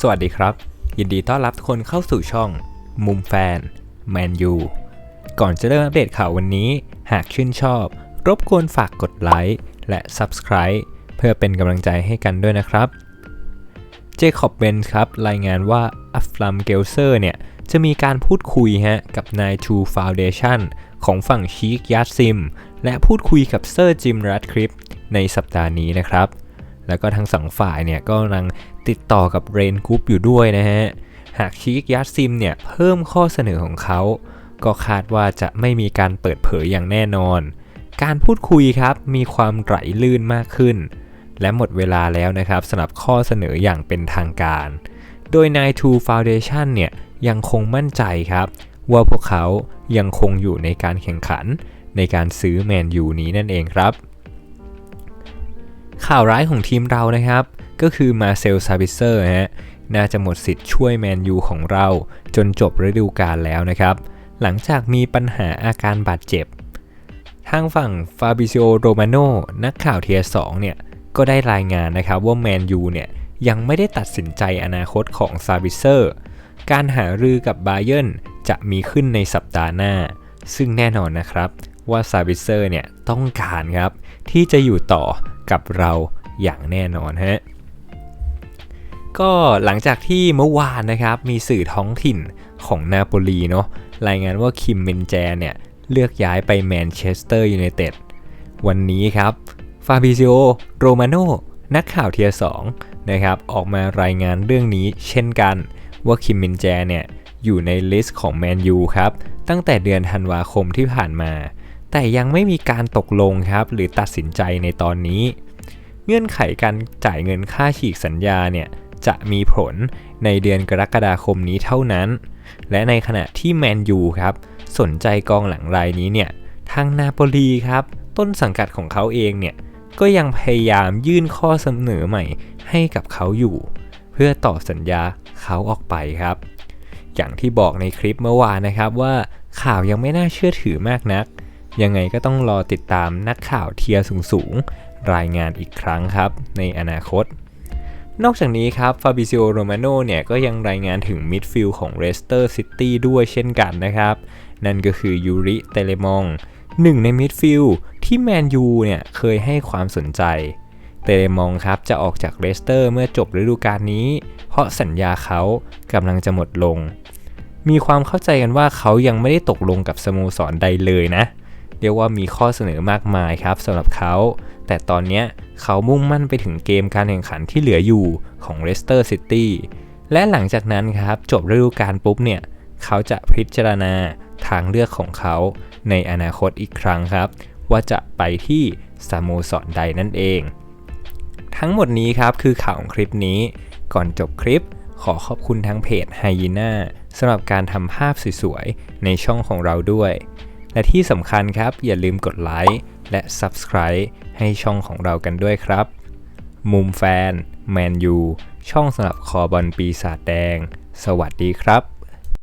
สวัสดีครับ ยินดีต้อนรับทุกคนเข้าสู่ช่องมุมแฟนแมนยูก่อนจะเริ่มอัปเดตข่าววันนี้ หากชื่นชอบ รบกวนฝากกดไลค์และ Subscribe เพื่อเป็นกำลังใจให้กันด้วยนะครับ เจคอบเบนครับรายงานว่าอัฟลัมเกลเซอร์เนี่ย จะมีการพูดคุยฮะกับนายทูฟาวเดชันของฝั่งชีกยัดซิม และพูดคุยกับเซอร์จิมรัดคริปในสัปดาห์นี้นะครับ แล้วก็ทั้งสองฝ่ายเนี่ยก็กำลังติดต่อกับเรนกรุ๊ปอยู่ด้วยนะฮะ หากชีกยัดซิมเนี่ยเพิ่มข้อเสนอของเขา ก็คาดว่าจะไม่มีการเปิดเผยอย่างแน่นอน การพูดคุยครับมีความไหลลื่นมากขึ้น และหมดเวลาแล้วนะครับสำหรับข้อเสนออย่างเป็นทางการ โดยนายทูฟาวเดชันเนี่ยยังคงมั่นใจครับ ว่าพวกเขายังคงอยู่ในการแข่งขันในการซื้อแมนยูนี้นั่นเองครับ ข่าวร้ายของทีมเรานะครับ ก็คือมาเซลซาบิเซอร์ฮะน่าจะหมดสิทธิ์ช่วยแมนยูของเราจนจบฤดูกาลแล้วนะครับ หลังจากมีปัญหาอาการบาดเจ็บ ทางฝั่งฟาบิซิโอโรมาโนนักข่าวเทียสองเนี่ยก็ได้รายงานนะครับว่าแมนยูเนี่ยยังไม่ได้ตัดสินใจอนาคตของซาบิเซอร์ การหารือกับบาเย r นจะมีขึ้นในสัปดาห์หน้า ซึ่งแน่นอนนะครับ ว่าซาบิเซอร์เนี่ยต้องการครับที่จะอยู่ต่อกับเราอย่างแน่นอนฮะก็หลังจากที่เมื่อวานนะครับมีสื่อท้องถิ่นของนาโปลีเนาะรายงานว่าคิมเมนแจเนี่ยเลือกย้ายไปแมนเชสเตอร์ยูไนเต็ดวันนี้ครับฟาบิซิโอโรมาโนนักข่าวเทียสองนะครับออกมารายงานเรื่องนี้เช่นกันว่าคิมเมนแจเนี่ยอยู่ในลิสต์ของแมนยูครับตั้งแต่เดือนธันวาคมที่ผ่านมา แต่ยังไม่มีการตกลงครับหรือตัดสินใจในตอนนี้ เงื่อนไขการจ่ายเงินค่าฉีกสัญญาเนี่ยจะมีผลในเดือนกรกฎาคมนี้เท่านั้น และในขณะที่แมนยูครับสนใจกองหลังรายนี้เนี่ยทางนาโปลีครับ ต้นสังกัดของเขาเองเนี่ยก็ยังพยายามยื่นข้อเสนอใหม่ให้กับเขาอยู่ เพื่อต่อสัญญาเขาออกไปครับ อย่างที่บอกในคลิปเมื่อวานนะครับว่าข่าวยังไม่น่าเชื่อถือมากนัก ยังไงก็ต้องรอติดตามนักข่าวเทียร์สูงๆ รายงานอีกครั้งครับ ในอนาคต นอกจากนี้ครับฟาบิซิโอโรมาโนเนี่ยก็ยังรายงานถึงมิดฟิลด์ของเรสเตอร์ซิตี้ด้วยเช่นกันนะครับ นั่นก็คือยูริเตเลมองหนึ่งในมิดฟิลด์ที่แมนยูเนี่ยเคยให้ความสนใจเตเลมองครับจะออกจากเรสเตอร์เมื่อจบฤดูกาลนี้ เพราะสัญญาเขากำลังจะหมดลง มีความเข้าใจกันว่าเขายังไม่ได้ตกลงกับสโมสรใดเลยนะ เรียกว่ามีข้อเสนอมากมายครับสำหรับเขา แต่ตอนนี้เขามุ่งมั่นไปถึงเกมการแข่งขันที่เหลืออยู่ของเลสเตอร์ซิตี้และหลังจากนั้นครับจบฤดูกาลปุ๊บเนี่ย เขาจะพิจารณาทางเลือกของเขาในอนาคตอีกครั้งครับ ว่าจะไปที่สโมสรใดนั่นเอง ทั้งหมดนี้ครับคือข่าวของคลิปนี้ ก่อนจบคลิปขอขอบคุณทางเพจไฮยีน่าสำหรับการทำภาพสวยๆ ในช่องของเราด้วย และที่สำคัญครับ อย่าลืมกดไลค์และ Subscribe ให้ช่องของเรากันด้วยครับ มุมแฟน แมนยู ช่องสำหรับคอบอลปีศาจแดง สวัสดีครับ